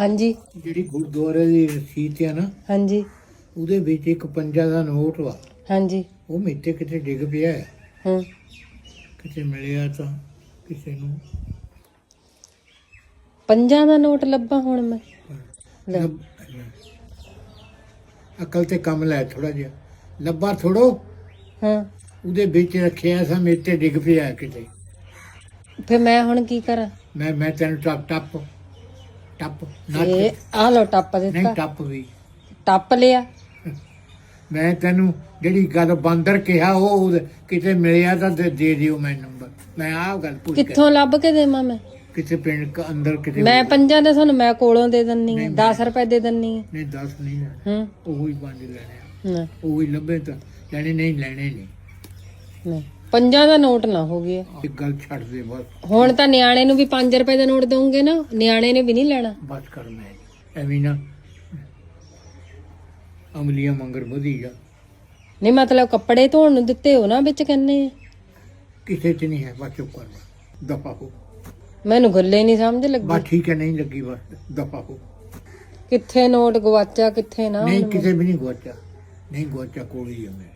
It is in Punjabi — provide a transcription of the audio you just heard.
ਹਾਂਜੀ। ਜਿਹੜੀ ਗੁਰਦੁਆਰੇ ਦੀ ਰਸੀਦ ਆ ਨਾ ਹਾਂਜੀ। ਉਹਦੇ ਵਿੱਚ ਇੱਕ ਪੰਜਾ ਦਾ ਨੋਟ ਵਾ। ਹਾਂਜੀ। ਉਹ ਮੇਤੇ ਕਿਤੇ ਡਿੱਗ ਪਿਆ ਹੈ। ਹੂੰ। ਕਿਤੇ ਮਿਲਿਆ ਤਾਂ ਕਿਸੇ ਨੂੰ। ਪੰਜਾਂ ਦਾ ਨੋਟ ਲੱਭਾ ਹੁਣ ਮੈਂ? ਲੈ। ਲੱਭ- ਅਕਲ ਤੇ ਕੰਮ ਲੈ ਥੋੜਾ ਜਿਹਾ। ਲੱਭਾ ਥੋੜੋ ਹਾਂ। ਉਹਦੇ ਵਿੱਚ ਰੱਖਿਆ ਸਾ ਮੇਤੇ ਡਿੱਗ ਪਿਆ ਕਿਤੇ। ਫਿਰ ਮੈਂ ਹੁਣ ਕੀ ਕਰਾਂ? ਮੈਂ ਮੈਂ ਤੈਨੂੰ ਟੱਪ ਟੱਪ ਟੱਪ ਨੱਚ ਇਹ ਆ ਲੋ ਟੱਪ ਨਹੀਂ ਦਿੱਤਾ ਟੱਪ ਵੀ। ਟੱਪ ਲਿਆ। ਮੈਂ ਤੈਨੂੰ ਜਿਹੜੀ ਗੱਲ ਬਾਂਦਰ ਕਿਹਾ ਉਹ ਉਹਦੇ- ਕਿਤੇ ਮਿਲਿਆ ਤਾਂ ਦੇ ਦੇ ਦਿਓ ਮੈਂ ਨੰਬਰ। ਮੈਂ ਆਹ ਗੱਲ ਪੁੱਛ ਕੇ ਕਿੱਥੋਂ ਲੱਭ ਕੇ ਦੇਵਾਂ ਮੈਂ? ਕਿਸੇ ਪਿੰਡ ਕ ਅੰਦਰ ਕਿਤੇ ਮੈਂ ਪੰਜਾਂ ਦੇ ਤੁਹਾਨੂੰ ਮੈਂ ਕੋਲੋਂ ਦੇ ਦਿੰਨੀ ਆ 10 ਰੁਪਏ ਦੇ ਦਿੰਨੀ ਆ। ਨਹੀਂ 10 ਨਹੀਂ ਲੈਣੇ। ਹੂੰ। ਉਹ ਹੀ ਪੰਜ ਲੈਣੇ ਆ। ਨਾ। ਉਹ ਹੀ ਲੱਭੇ ਤਾਂ। ਲੈਣੇ ਨਹੀਂ ਲੈਣੇ ਨਹੀਂ। ਨਹੀਂ। ਪੰਜਾਂ ਦਾ ਨੋਟ ਨਾ ਹੋ ਗਿਆ। ਇੱਕ ਗੱਲ ਛੱਡ ਦੇ ਬਸ। ਹੁਣ ਤਾਂ ਨਿਆਣੇ ਨੂੰ ਵੀ 5 ਰੁਪਏ ਦਾ ਨੋਟ ਦਊਂਗੇ ਨਾ ਨਿਆਣੇ ਨੇ ਵੀ ਨਹੀਂ ਲੈਣਾ। ਬਸ ਕਰ ਮੈਂ ਐਵੇਂ ਨਾ ਅਮਲੀਆਂ ਮੰਗਰ ਵਧੀ ਜਾ ਨਹੀਂ ਮਤਲਬ ਕੱਪੜੇ ਧੋਣ ਨੂੰ ਦਿੱਤੇ ਹੋ ਨਾ ਵਿੱਚ ਕਹਿੰਨੇ ਆ। ਕਿਸੇ ਚ ਨਹੀਂ ਹੈ ਬਸ ਚੁੱਪ ਕਰ ਦਫਾ ਹੋ। ਮੈਨੂੰ ਗੱਲੇ ਨਹੀਂ ਸਮਝ ਲੱਗੀ। ਬਸ ਠੀਕ ਹੈ ਨਹੀਂ ਲੱਗੀ ਬਸ। ਦਫਾ ਹੋ। ਕਿੱਥੇ ਨੋਟ ਗਵਾਚਾ ਕਿੱਥੇ ਨਾ ਨਹੀਂ ਕਿਸੇ ਵੀ ਨਹੀਂ ਗਵਾਚਾ ਨਹੀਂ ਗਵਾਚਾ ਕੋਲ ਹੀ ਹੈ ਮੇਰੇ।